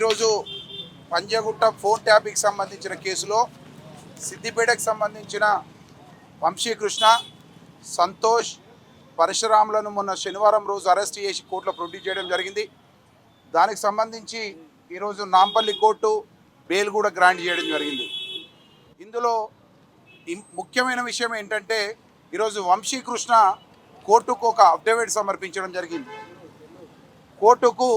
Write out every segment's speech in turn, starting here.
ఈరోజు Panjagutta phone tapping సంబంధించిన కేసులో సిద్దిపేటకు సంబంధించిన వంశీకృష్ణ సంతోష్ పరశురాములను మొన్న శనివారం రోజు అరెస్ట్ చేసి కోర్టులో ప్రొడ్యూస్ చేయడం జరిగింది. దానికి సంబంధించి ఈరోజు నాంపల్లి కోర్టు బెయిల్ కూడా గ్రాంట్ చేయడం జరిగింది. ఇందులో ముఖ్యమైన విషయం ఏంటంటే ఈరోజు వంశీకృష్ణ కోర్టుకు ఒక అఫిడవిట్ సమర్పించడం జరిగింది. కోర్టుకు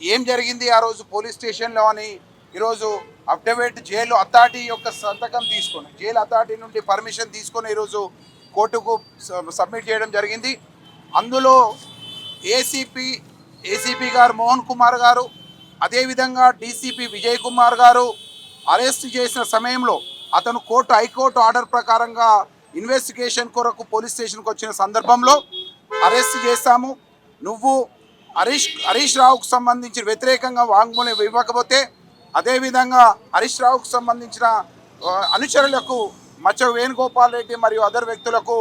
ఏం జరిగింది ఆ రోజు పోలీస్ స్టేషన్లో అని ఈరోజు అఫిడవిట్ జైలు అథారిటీ యొక్క సంతకం తీసుకొని జైలు అథారిటీ నుండి పర్మిషన్ తీసుకొని ఈరోజు కోర్టుకు సబ్మిట్ చేయడం జరిగింది. అందులో ఏసీపీ ఏసీపీ గారు మోహన్ కుమార్ గారు అదేవిధంగా డీసీపీ విజయ్ కుమార్ గారు అరెస్ట్ చేసిన సమయంలో అతను కోర్టు హైకోర్టు ఆర్డర్ ప్రకారంగా ఇన్వెస్టిగేషన్ కొరకు పోలీస్ స్టేషన్కి వచ్చిన సందర్భంలో అరెస్ట్ చేశాము. నువ్వు హరీష్ హరీష్ రావుకు సంబంధించి వ్యతిరేకంగా వాంగ్మూలం ఇవ్వకపోతే అదేవిధంగా హరీష్ రావుకు సంబంధించిన అనుచరులకు మచ్చ వేణుగోపాల్ రెడ్డి మరియు అదర్ వ్యక్తులకు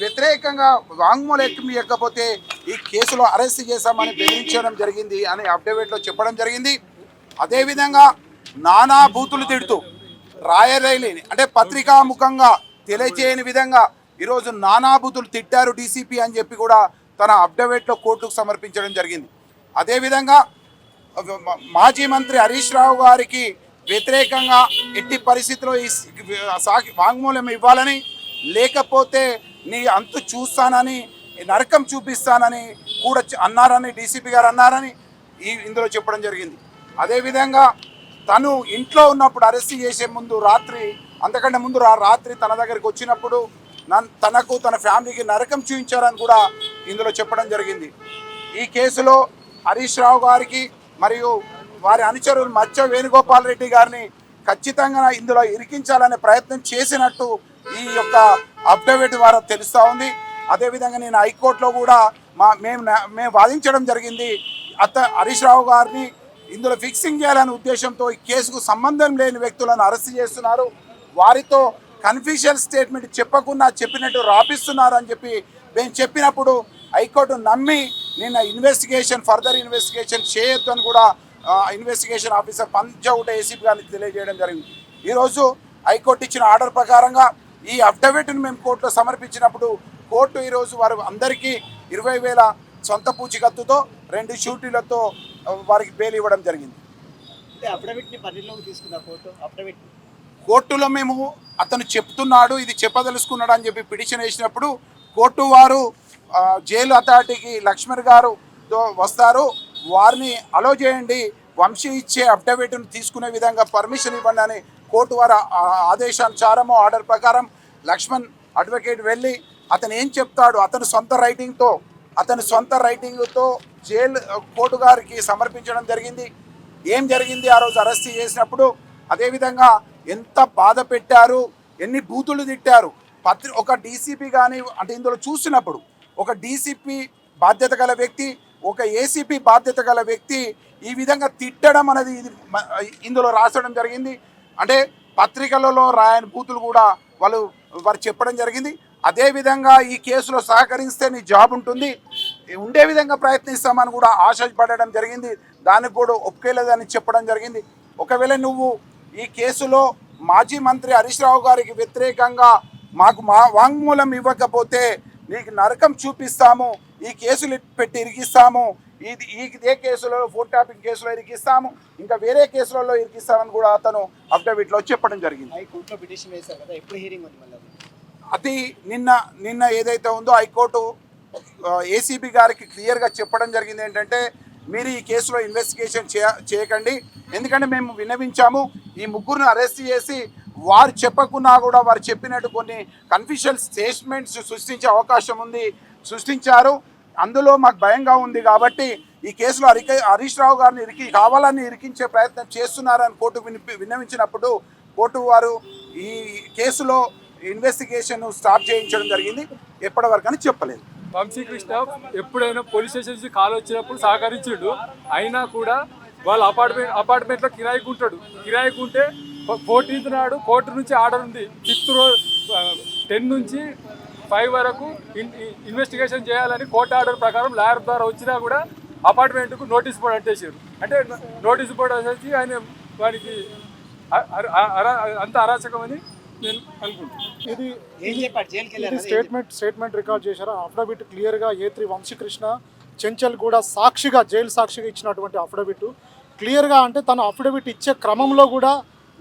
వ్యతిరేకంగా వాంగ్మూలం ఇవ్వకపోతే ఈ కేసులో అరెస్ట్ చేశామని బెదిరించడం జరిగింది అని అప్డేవేట్లో చెప్పడం జరిగింది. అదేవిధంగా నానా బూతులు తిడుతూ రాయరైలిని అంటే పత్రికాముఖంగా తెలియజేయని విధంగా ఈరోజు నానా బూతులు తిట్టారు డీసీపీ అని చెప్పి కూడా తన అఫిడవిట్లో కోర్టుకు సమర్పించడం జరిగింది. అదేవిధంగా మాజీ మంత్రి హరీష్ రావు గారికి వ్యతిరేకంగా ఎట్టి పరిస్థితిలో ఈ సాకి వాంగ్మూలం ఇవ్వాలని లేకపోతే నీ అంతు చూస్తానని నరకం చూపిస్తానని కూడా అన్నారని డీసీపీ గారు అన్నారని ఈ ఇందులో చెప్పడం జరిగింది. అదేవిధంగా తను ఇంట్లో ఉన్నప్పుడు అరెస్ట్ చేసే ముందు రాత్రి అంతకంటే ముందు రాత్రి తన దగ్గరికి వచ్చినప్పుడు నన్ తనకు తన ఫ్యామిలీకి నరకం చూపించారని కూడా ఇందులో చెప్పడం జరిగింది. ఈ కేసులో హరీష్ రావు గారికి మరియు వారి అనుచరులు మచ్చ వేణుగోపాల్ రెడ్డి గారిని ఖచ్చితంగా ఇందులో ఇరికించాలనే ప్రయత్నం చేసినట్టు ఈ యొక్క అఫిడవిట్ ద్వారా తెలుస్తూ ఉంది. అదేవిధంగా నేను హైకోర్టులో కూడా మా మేము మేము వాదించడం జరిగింది. అత్త హరీష్ రావు గారిని ఇందులో ఫిక్సింగ్ చేయాలనే ఉద్దేశంతో ఈ కేసుకు సంబంధం లేని వ్యక్తులను అరెస్ట్ చేస్తున్నారు. వారితో కన్ఫ్యూషియల్ స్టేట్మెంట్ చెప్పకుండా చెప్పినట్టు రాపిస్తున్నారు అని చెప్పి మేము చెప్పినప్పుడు హైకోర్టు నమ్మి నిన్న ఇన్వెస్టిగేషన్ ఫర్దర్ ఇన్వెస్టిగేషన్ చేయొద్దు అని కూడా ఇన్వెస్టిగేషన్ ఆఫీసర్ పంచౌట ఏసీపీ గారికి తెలియజేయడం జరిగింది. ఈరోజు హైకోర్టు ఇచ్చిన ఆర్డర్ ప్రకారంగా ఈ అఫిడవిట్ను మేము కోర్టులో సమర్పించినప్పుడు కోర్టు ఈరోజు వారు అందరికీ ఇరవై వేల సొంత పూచికత్తుతో రెండు షూటీలతో వారికి బెయిల్ ఇవ్వడం జరిగింది. కోర్టులో మేము అతను చెప్తున్నాడు ఇది చెప్పదలుచుకున్నాడు అని చెప్పి పిటిషన్ వేసినప్పుడు కోర్టు వారు జైలు అథారిటీకి లక్ష్మణ్ గారు వస్తారు. వారిని అలో చేయండి. వంశీ ఇచ్చే అఫిడవిట్ను తీసుకునే విధంగా పర్మిషన్ ఇవ్వండి అని కోర్టు వారి ఆదేశానుసారము ఆర్డర్ ప్రకారం లక్ష్మణ్ అడ్వకేట్ వెళ్ళి అతను ఏం చెప్తాడు? అతను సొంత రైటింగ్తో అతని సొంత రైటింగ్తో జైలు కోర్టు గారికి సమర్పించడం జరిగింది. ఏం జరిగింది? ఆ రోజు అరెస్ట్ చేసినప్పుడు అదేవిధంగా ఎంత బాధ పెట్టారు? ఎన్ని బూతులు తిట్టారు? పత్రి ఒక డీసీపీ కానీ అంటే ఇందులో చూసినప్పుడు ఒక డీసీపీ బాధ్యత గల వ్యక్తి ఒక ఏసీపీ బాధ్యత గల వ్యక్తి ఈ విధంగా తిట్టడం అనేది ఇది ఇందులో రాసడం జరిగింది. అంటే పత్రికలలో రాయని బూతులు కూడా వాళ్ళు వారు చెప్పడం జరిగింది. అదేవిధంగా ఈ కేసులో సహకరిస్తే నీ జాబ్ ఉంటుంది. ఉండే విధంగా ప్రయత్నిస్తామని కూడా ఆశపడడం జరిగింది. దానికి కూడా ఒప్పుకోలేదని చెప్పడం జరిగింది. ఒకవేళ నువ్వు ఈ కేసులో మాజీ మంత్రి హరీష్ రావు గారికి వ్యతిరేకంగా మాకు మా వాంగ్మూలం ఇవ్వకపోతే నీకు నరకం చూపిస్తాము ఈ కేసులు పెట్టి ఇరికిస్తాము ఇది ఈ ఇదే కేసులో ఫోన్ ట్యాపింగ్ కేసులో ఇరికిస్తాము ఇంకా వేరే కేసులలో ఇరికిస్తామని కూడా అతను అఫిడవిట్లో చెప్పడం జరిగింది హైకోర్టులో పిటిషన్ వేశారు కదా ఎప్పుడు హీరింగ్ ఉంది మళ్ళీ అది? నిన్న నిన్న ఏదైతే ఉందో హైకోర్టు ఏసీబీ గారికి క్లియర్గా చెప్పడం జరిగింది ఏంటంటే మీరు ఈ కేసులో ఇన్వెస్టిగేషన్ చేయ చేయకండి ఎందుకంటే మేము విన్నవించాము ఈ ముగ్గురిని అరెస్ట్ చేసి వారు చెప్పకున్నా కూడా వారు చెప్పినట్టు కొన్ని కన్ఫ్యూషల్ స్టేట్మెంట్స్ సృష్టించే అవకాశం ఉంది సృష్టించారు. అందులో మాకు భయంగా ఉంది కాబట్టి ఈ కేసులో హరిక హరీష్ రావు గారిని ఇరికి కావాలని ఇరికించే ప్రయత్నం చేస్తున్నారని కోర్టు వినిపి విన్నవించినప్పుడు కోర్టు వారు ఈ కేసులో ఇన్వెస్టిగేషన్ స్టార్ట్ చేయించడం జరిగింది. ఎప్పటివరకు అని చెప్పలేదు. వంశీకృష్ణ ఎప్పుడైనా పోలీస్ స్టేషన్ నుంచి కాల్ వచ్చినప్పుడు సహకరించిండు. అయినా కూడా వాళ్ళ అపార్ట్మెంట్ అపార్ట్మెంట్లో కిరాయికి ఉంటాడు. కిరాయికి ఉంటే ఫోర్టీన్త్ నాడు కోర్టు నుంచి ఆర్డర్ ఉంది. ఫిఫ్త్ రోజు టెన్ నుంచి ఫైవ్ వరకు ఇన్- ఇన్వెస్టిగేషన్ చేయాలని కోర్టు ఆర్డర్ ప్రకారం లాయర్ ద్వారా వచ్చినా కూడా అపార్ట్మెంట్కు నోటీస్ బోర్డు అంటేసారు అంటే నోటీస్ బోర్డు వచ్చేసి ఆయన వారికి అ- అర- అర- అంత అరాచకమని నేను అనుకుంటున్నాను. ఇది స్టేట్మెంట్ స్టేట్మెంట్ రికార్డ్ చేశారు? అఫిడవిట్ క్లియర్గా ఏ త్రీ వంశీకృష్ణ చెంచల్ కూడా సాక్షిగా జైలు సాక్షిగా ఇచ్చినటువంటి అఫిడవిట్ క్లియర్గా అంటే తన అఫిడవిట్ ఇచ్చే క్రమంలో కూడా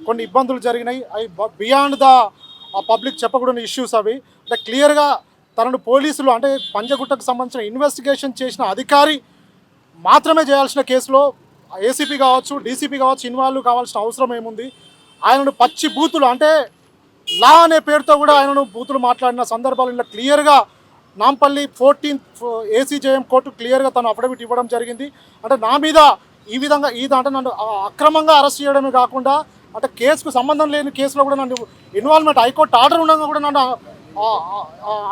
కొన్ని ఇబ్బందులు జరిగినాయి. అవి బియాండ్ ద పబ్లిక్ చెప్పకూడని ఇష్యూస్ అవి. అంటే క్లియర్గా తనను పోలీసులు అంటే పంజగుట్టకు సంబంధించిన ఇన్వెస్టిగేషన్ చేసిన అధికారి మాత్రమే చేయాల్సిన కేసులో ఏసీపీ కావచ్చు డీసీపీ కావచ్చు ఇన్వాల్వ్ కావాల్సిన అవసరం ఏముంది? ఆయనను పచ్చి బూతులు అంటే లా అనే పేరుతో కూడా ఆయనను బూతులు మాట్లాడిన సందర్భాలు ఇలా క్లియర్గా నాంపల్లి ఫోర్టీన్త్ ఏసీజేఎం కోర్టు క్లియర్గా తను అఫిడవిట్ ఇవ్వడం జరిగింది. అంటే నా మీద ఈ విధంగా ఈ అంటే నన్ను అక్రమంగా అరెస్ట్ చేయడమే కాకుండా అంటే కేసుకు సంబంధం లేని కేసులో కూడా నన్ను ఇన్వాల్వ్మెంట్ హైకోర్టు ఆర్డర్ ఉండగా కూడా నన్ను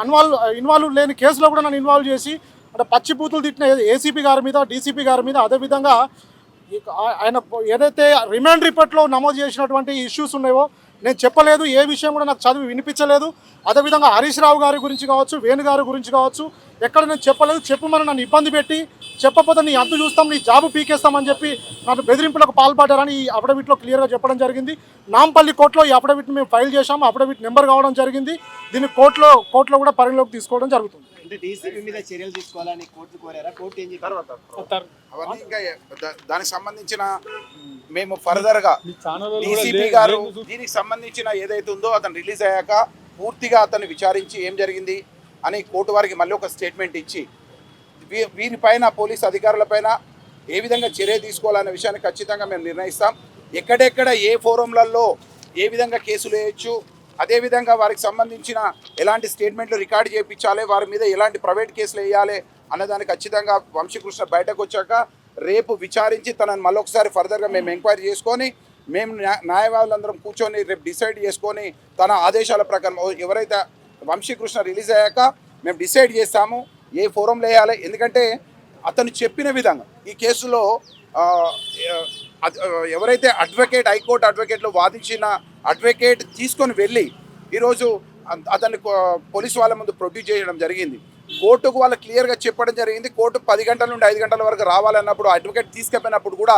అన్వాల్వ్ ఇన్వాల్వ్ లేని కేసులో కూడా నన్ను ఇన్వాల్వ్ చేసి అంటే పచ్చి బూతులు తిట్టిన ఏసీపీ గారి మీద డీసీపీ గారి మీద అదేవిధంగా ఆయన ఏదైతే రిమాండ్ రిపోర్ట్లో నమోదు చేసినటువంటి ఇష్యూస్ ఉన్నాయో నేను చెప్పలేదు ఏ విషయం కూడా నాకు చదివి వినిపించలేదు. అదేవిధంగా హరీష్ రావు గారి గురించి కావచ్చు వేణు గారి గురించి కావచ్చు ఎక్కడ నేను చెప్పలేదు చెప్పమని నన్ను ఇబ్బంది పెట్టి చెప్పకపోతే నీ అంతు చూస్తాం నీ జాబు పీకేస్తామని చెప్పి నన్ను బెదిరింపులకు పాల్పడ్డారని ఈ అఫిడవిట్లో క్లియర్గా చెప్పడం జరిగింది. నాంపల్లి కోర్టులో ఈ అఫిడవిట్ మేము ఫైల్ చేశాము అఫిడవిట్ నెంబర్ కావడం జరిగింది. దీన్ని కోర్టులో కోర్టులో కూడా పరిగణలోకి తీసుకోవడం జరుగుతుంది. అంటే డీసీపీ మీద చర్యలు తీసుకోవాలని కోర్టు కోరారా? కోర్టు ఏం చెప్పారు? అవన్నీ ఇంకా ఏ- దా- దానికి సంబంధించిన మేము ఫర్దర్గా డీసీపీ గారు దీనికి సంబంధించిన ఏదైతే ఉందో అతను రిలీజ్ అయ్యాక పూర్తిగా అతన్ని విచారించి ఏం జరిగింది అని కోర్టు వారికి మళ్ళీ ఒక స్టేట్మెంట్ ఇచ్చి వీరిపైన పోలీస్ అధికారులపైన ఏ విధంగా చర్య తీసుకోవాలనే విషయాన్ని ఖచ్చితంగా మేము నిర్ణయిస్తాం. ఎక్కడెక్కడ ఏ ఫోరంలలో ఏ విధంగా కేసులు వేయచ్చు అదేవిధంగా వారికి సంబంధించిన ఎలాంటి స్టేట్మెంట్లు రికార్డు చేయించాలి వారి మీద ఎలాంటి ప్రైవేట్ కేసులు వేయాలి అన్నదాన్ని ఖచ్చితంగా వంశీకృష్ణ బయటకు వచ్చాక రేపు విచారించి తనని మళ్ళొకసారి ఫర్దర్గా మేము ఎంక్వైరీ చేసుకొని మేము న్యాయవాదులందరం కూర్చొని రేపు డిసైడ్ చేసుకొని తన ఆదేశాల ప్రకారం ఓ- ఎవరైతే వంశీకృష్ణ రిలీజ్ అయ్యాక మేము డిసైడ్ చేస్తాము ఏ ఫోరంలో వేయాలి. ఎందుకంటే అతను చెప్పిన విధంగా ఈ కేసులో ఎవరైతే అడ్వకేట్ హైకోర్టు అడ్వకేట్లు వాదించిన అడ్వకేట్ తీసుకొని వెళ్ళి ఈరోజు అతన్ని కో- పోలీసు వాళ్ళ ముందు ప్రొడ్యూస్ చేయడం జరిగింది. కోర్టుకు వాళ్ళు క్లియర్గా చెప్పడం జరిగింది. కోర్టు పది గంటల నుండి ఐదు గంటల వరకు రావాలన్నప్పుడు అడ్వకేట్ తీసుకెళ్ళినప్పుడు కూడా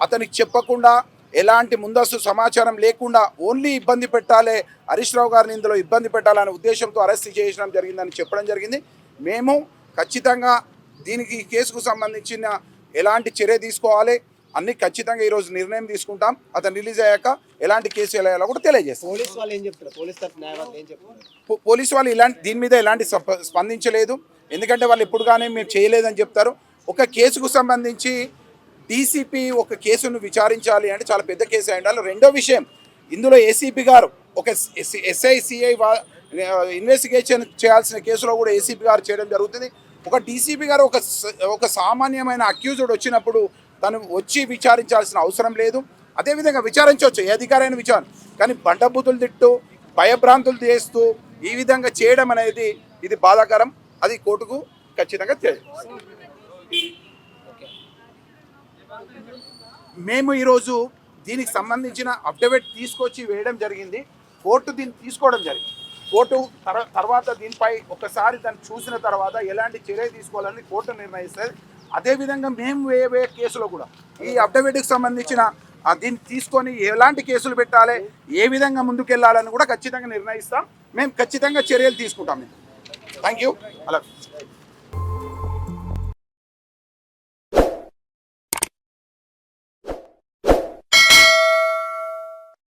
అతనికి చెప్పకుండా ఎలాంటి ముందస్తు సమాచారం లేకుండా ఓన్లీ ఇబ్బంది పెట్టాలే హరీష్ రావు గారిని ఇందులో ఇబ్బంది పెట్టాలనే ఉద్దేశంతో అరెస్ట్ చేయడం జరిగిందని చెప్పడం జరిగింది. మేము ఖచ్చితంగా దీనికి కేసుకు సంబంధించిన ఎలాంటి చర్య తీసుకోవాలి. అన్ని ఖచ్చితంగా ఈరోజు నిర్ణయం తీసుకుంటాం. అతను రిలీజ్ అయ్యాక ఎలాంటి కేసు ఎలా కూడా తెలియజేస్తాం. పోలీస్ వాళ్ళు ఇలాంటి దీని మీద ఎలాంటి స్ప- స్పందించలేదు. ఎందుకంటే వాళ్ళు ఎప్పుడు కానీ మేము చేయలేదని చెప్తారు. ఒక కేసుకు సంబంధించి డీసీపీ ఒక కేసును విచారించాలి అంటే చాలా పెద్ద కేసు అయి ఉండాలి. రెండో విషయం ఇందులో ఏసీపీ గారు ఒక ఎస్ఐసిఐ ఇన్వెస్టిగేషన్ చేయాల్సిన కేసులో కూడా ఏసీపీ గారు చేయడం జరుగుతుంది. ఒక డీసీపీ గారు ఒక ఒక సామాన్యమైన అక్యూజ్డ్ వచ్చినప్పుడు తను వచ్చి విచారించాల్సిన అవసరం లేదు. అదేవిధంగా విచారించవచ్చు ఏ అధికారైన విచారణ. కానీ బండబూతులు తిట్టు భయభ్రాంతులు చేస్తూ ఈ విధంగా చేయడం అనేది ఇది బాధాకరం. అది కోర్టుకు ఖచ్చితంగా తెలియదు మేము ఈరోజు దీనికి సంబంధించిన అప్డేట్ తీసుకొచ్చి వేయడం జరిగింది. కోర్టు దీన్ని తీసుకోవడం జరిగింది. కోర్టు తర్వాత దీనిపై ఒకసారి దాన్ని చూసిన తర్వాత ఎలాంటి చర్య తీసుకోవాలని కోర్టు నిర్ణయిస్తుంది అదేవిధంగా మేము వేయ వేయ కేసులో కూడా ఈ అఫిడవిట్కి సంబంధించిన దీన్ని తీసుకొని ఎలాంటి కేసులు పెట్టాలి ఏ విధంగా ముందుకెళ్ళాలని కూడా ఖచ్చితంగా నిర్ణయిస్తాం. మేము ఖచ్చితంగా చర్యలు తీసుకుంటాం థ్యాంక్ యూ అలా